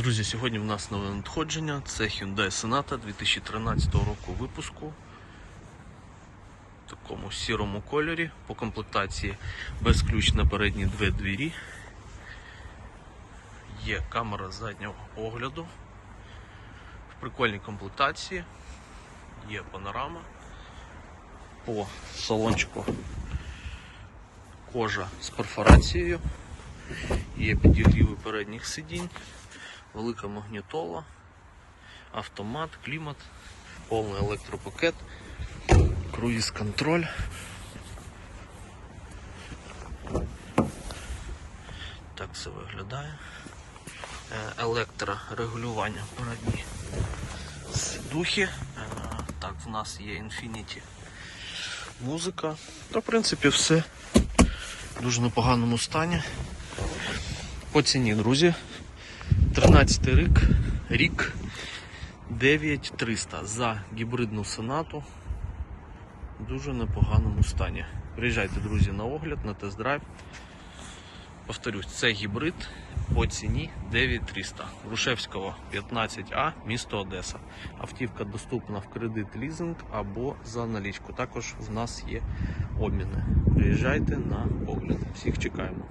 Друзі, сьогодні в нас нове надходження. Це Hyundai Sonata 2013 року випуску. В такому сірому кольорі. По комплектації без ключ на передні дві двері. Є камера заднього огляду. В прикольній комплектації. Є панорама. По салончику кожа з перфорацією. Є підігріви передніх сидінь, велика магнітола, автомат, клімат, повний електропакет, круїз контроль. Так це виглядає. Е, Електрорегулювання передні сидухи. Е, Так, в нас є Infinity музика. Та в принципі все в дуже непоганому стані. По ціні, друзі. 13 рік, рік 9300 за гібридну сонату. В дуже непоганому стані. Приїжджайте, друзі, на огляд, на тест-драйв. Повторюсь, це гібрид по ціні 9300. Грушевського 15А, місто Одеса. Автівка доступна в кредит лізинг або за налічку. Також в нас є обміни. Приїжджайте на огляд. Всіх чекаємо.